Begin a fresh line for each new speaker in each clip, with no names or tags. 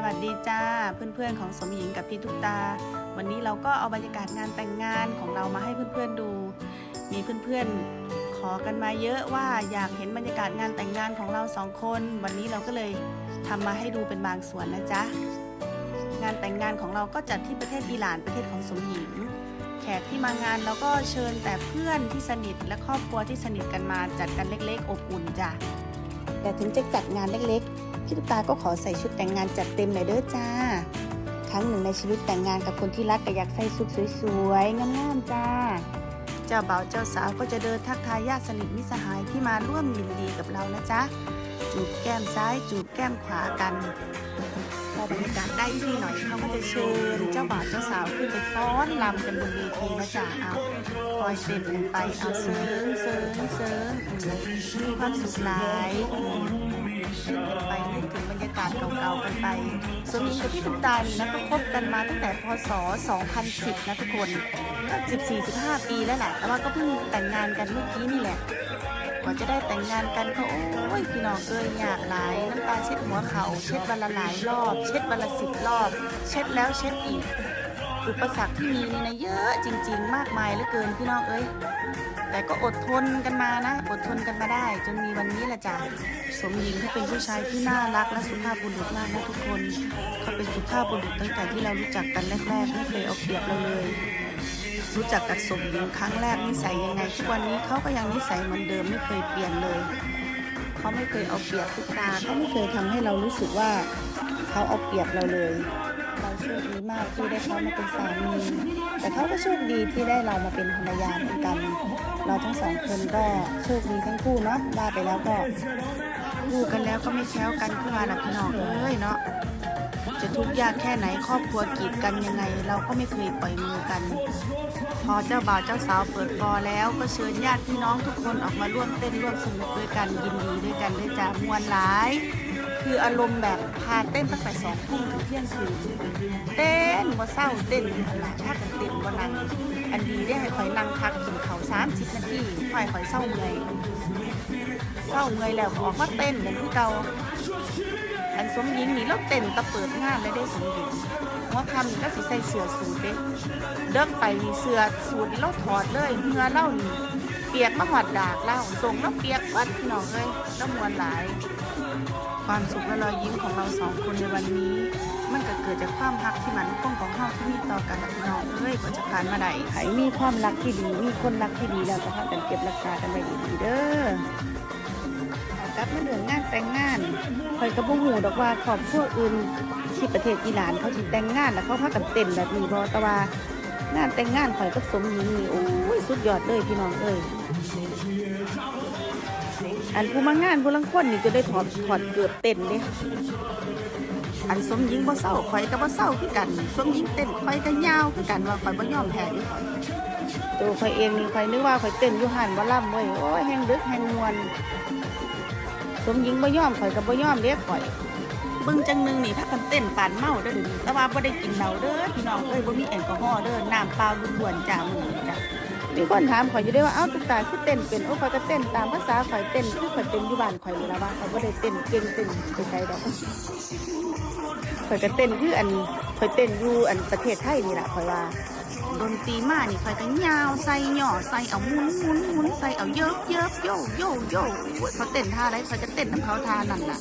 สวัสดีจ้าเพื่อนๆของสมหญิงกับพี่ทุกตา วันนี้เราก็เอาบรรยากาศงานแต่งงานของเรามาให้เพื่อนๆดู มีเพื่อนๆขอกันมาเยอะว่าอยากเห็นบรรยากาศงานแต่งงานของเราสองคน วันนี้เราก็เลยทำมาให้ดูเป็นบางส่วนนะจ๊ะงานแต่งงานของเราก็จัดที่ประเทศอิหร่านประเทศของสมหญิง แขกที่มางานเราก็เชิญแต่เพื่อนที่สนิทและครอบครัวที่สนิทกันมาจัดกันเล็กๆ อบอุ่นจ้ะแต่ถึงจะจัดงานเล็กๆ พี่ตุ๊กตาก็ขอใส่ชุดแต่งงานจัดเต็มหน่อยเด้อจ้า ครั้งหนึ่งในชีวิตแต่งงานกับคนที่รักก็อยากใส่ชุดสวยๆงามๆจ้า เจ้าบ่าวเจ้าสาวก็จะเดินทักทายญาติสนิทมิสหายที่มาร่วมยินดีกับเรานะจ๊ะ จูบแก้มซ้ายจูบแก้มขวากันพอบรรยากาศได้ที่หน่อยเขาก็จะเชิญเจ้าบ่าวเจ้าสาวขึ้นไปฟ้อนรำกันบนเวทีนะจ๊ะเอาคอยเต้นกันไปเอาเซิร์งเซิร์งเซิร์งมีความสุขหลาย กันไปนึกถึงบรรยากาศเก่าๆกันไปสมหญิงกับพี่ตุ๊กตานี่นะก็คบกันมาตั้งแต่พศ 2010 นะทุกคนก็14-15 ปีแล้วแหละแต่ว่าก็เพิ่งแต่งงานกันเมื่อกี้นี่แหละกว่าจะได้แต่งงานกันก็โอ้ยพี่น้องเอ้ยยากหลายน้ำตาเช็ดหัวเขาเช็ดวันละหลายรอบ เช็ดวันละสิบรอบ เช็ดแล้วเช็ดอีก อุปสรรคที่มีนี่นะเยอะจริง ๆ มากมายเหลือเกินพี่น้องเอ้ยแต่ก็อดทนกันมานะ อดทนกันมาได้ จนมีวันนี้แหละจ้ะสมหญิงเขาเป็นผู้ชายที่น่ารักและสุภาพบุรุษมากนะทุกคนเขาเป็นสุภาพบุรุษตั้งแต่ที่เรารู้จักกันแรกๆไม่เคยเอาเปรียบเราเลย รู้จักกับสมหญิงครั้งแรกนิสัยยังไงทุกวันนี้เขาก็ยังนิสัยเหมือนเดิมไม่เคยเปลี่ยนเลยเขาไม่เคยเอาเปรียบทุกตาเขาไม่เคยทำให้เรารู้สึกว่าเขาเอาเปรียบเราเลย โชคดีมากที่ได้เขามาเป็นสามีแต่เขาก็โชคดีที่ได้เรามาเป็นภรรยาเหมือนกัน เราทั้งสองคนก็โชคดีทั้งคู่เนาะว่าไปแล้วก็ คู่กันแล้วก็ไม่แคล้วกันขึ้นมาหลักพี่น้องเอ้ยเนาะจะทุกข์ยากแค่ไหนครอบครัวกีดกันยังไง เราก็ไม่เคยปล่อยมือกัน พอเจ้าบ่าวเจ้าสาวเปิดฟอแล้วก็เชิญญาติพี่น้องทุกคนออกมาร่วมเต้นร่วมสนุกด้วยกันยินดีด้วยกันด้วยจ้ามวลหลาย คืออารมณ์แบบพาเต้นตั้งแต่สองทุ่มถึงเที่ยงคืนเต้นว่าเศร้าเต้นอะไรถ้ากันเต้นว่านั่งอันดีได้ให้คอยนั่งพักกินเขาสามสิบนาทีคอยคอยเศร้าเมื่อย เศร้าเมื่อยแล้วออกมาเต้นกันที่เก่าอันสมหญิงนี่เราเต้นตะเปิดงานเลยได้สมหญิงหัวคำนี่ก็สิใส่เสื้อสูทเด้เดิกไปนี่เสื้อสูทนี่เราถอดเลยเหงื่อเล่านี่เปียกมาหอดดากเล่าส่งแล้วเปียกวัดพี่น้องเลยแล้วมวนหลาย ความสุขและรอยยิ้มของเราสองคนในวันนี้ มันก็เกิดจากความรักที่มันคงของเฮาที่มีต่อกันนะพี่น้องเอ้ยกว่าจะผ่านมาได้ใครมีความรักที่ดี มีคนรักที่ดีแล้วก็พากันเก็บรักษากันไว้ดีๆเด้อ กลับมาเรื่องงานแต่งงานคอยกระบุหูดอกว่าครอบครัวอื่นที่ประเทศอิหร่านเขาสิแต่งงานแล้วเขาพากันเต้นแบบนี้บ่แต่ว่างานแต่งงานข่อยกับสมหญิงนี่โอ้ยสุดยอดเลยพี่น้องเอ้ยอันผู้มางานผู้ลังคนนี่จะได้ถอดถอดเกือบเต้นเด้อันสมหญิงบ่เศร้าข่อยก็บ่เศร้าคือกัน สมหญิงเต้นข่อยก็ยาวคือกันว่าข่อยบ่ยอมแพ้เดิข่อยตัวข่อยเองนี่ข่อยนึกว่าข่อยเต้นอยู่หันบ่ล่ำเว้ยโอ้ยแฮงดึกแฮงมวน สมหญิงบ่ยอมข่อยก็บ่ยอมเด้ข่อยเบิ่งจังหนึงนี่ถ้ากันเต้นปานเมาเด้อเดี๋ยวนี้แต่ว่าบ่ได้กินเหล้าเด้อพี่น้องเอ้ยบ่มีแอลกอฮอล์เด้อน้ำเปล่าล้วนๆจ้ามื้อนี้จ้ะมีคนถามข่อยอยู่ได้ว่าเอ้าตุ๊กตาคือเต้นเป็นโอ้ข่อยก็เต้นตามภาษาข่อยเต้นคือข่อยเต้นอยู่บ้านข่อยนี่ล่ะว่าข่อยบ่ได้เต้นเก่งเต้นไปไสดอกข่อยก็เต้นคืออันข่อยเต้นอยู่อันประเทศไทยนี่ล่ะข่อยว่า ดนตรีมานี่ข่อยก็ยาวใส่หย่อใส่เอามุนมุนมุนใส่เอาเยิบเยิบโยโยโยโอ้ยเขาเต้นท่าอะไรข่อยจะเต้นน้ำเขาท่านั่นล่ะ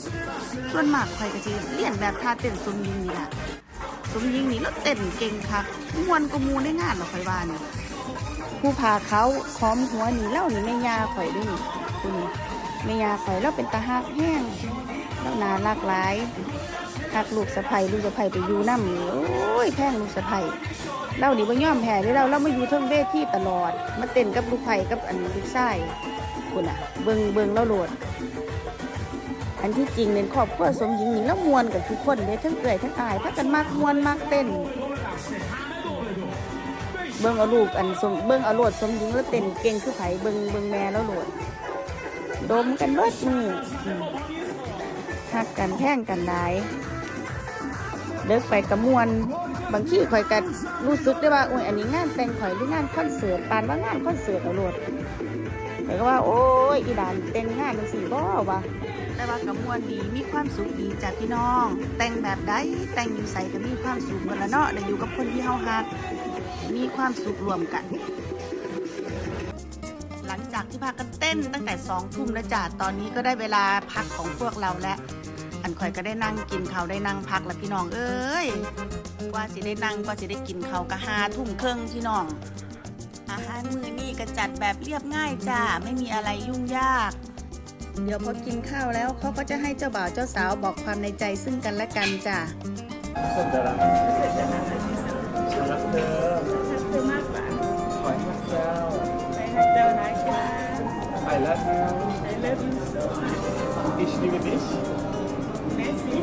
ส่วนมากข่อยก็สิเลี่ยนแบบท่าเต้นสมยิงนี่ล่ะสมยิงนี่แล้วเต้นเก่งคักมวนก็มูในงานหรอกข่อยว่านี่ผู้พาเขาคอมหัวนี่เล่านี่แม่ยาข่อยด้วยนี่คุณ นี่แม่ยาข่อยแล้วเป็นตาหักแห้งแล้วนารักหลายหักลูกสะใภ้ลูกสะใภ้ไปอยู่น้ำโอ้ยแพงลูกสะใภ้เรานี่บ่ยอมแพ้เลยเราเรามาอยู่เทิงเวทีตลอด มาเต้นกับลูกไผ่กับอันลูกชายคุณอะ เบิงเบิงเราโหลด อันที่จริงในครอบครัวสมหญิงนี่แล้วมวนกับทุกคนเลยทั้งเอื่อยทั้งอายพักกันมากมวนมากเต้น เบิงเอาลูกอันสมเบิงเอาโหลดสมหญิงแล้วเต้นเก่งคือไผ่เบิงเบิงแม่แล้วโหลด ดมกันเบิดมือหักกันแท่งกันหลายเลิกไปกระมวลบางทีข่อยก็รู้สึกได้ว่าโอ้ยอันนี้งานแต่งข่อยหรืองานคอนเสิร์ตปานว่างานคอนเสิร์ตเอาโลดข่ก็ว่าโอ้ยอีดานแต่งงานจังสี่บ่วะแต่ว่ากระมวลดีมีความสุขดีจากพี่น้อง แต่งแบบใดแต่งอยู่ใส่ก็มีความสุขเหมือนละเนาะได้อยู่กับคนที่เฮาฮักมีความสุขรวมกัน งจากที่พากันเต้นตั้งแต่สองทุ่มแล้วจ้ะตอนนี้ก็ได้เวลาพักของพวกเราแล้วอันข่อยก็ได้นั่งกินเขาวได้นั่งพักแล้วพี่น้องเอ้ยกว่าสิได้นั่งกว่าสิได้กินเขาวก็หาทุ่มครึ่งพี่น้อง อาหารมื้อนี้ก็จัดแบบเรียบง่ายจ้าไม่มีอะไรยุ่งยาก เดี๋ยวพอกินข้าวแล้วเขาก็จะให้เจ้าบ่าวเจ้าสาวบอกความในใจซึ่งกันและกันจ้ะ
Sådär. Kära fru.
รักเธอมากกว่า
Har en kväll.
ไป
I love you.
I love you so much. Messi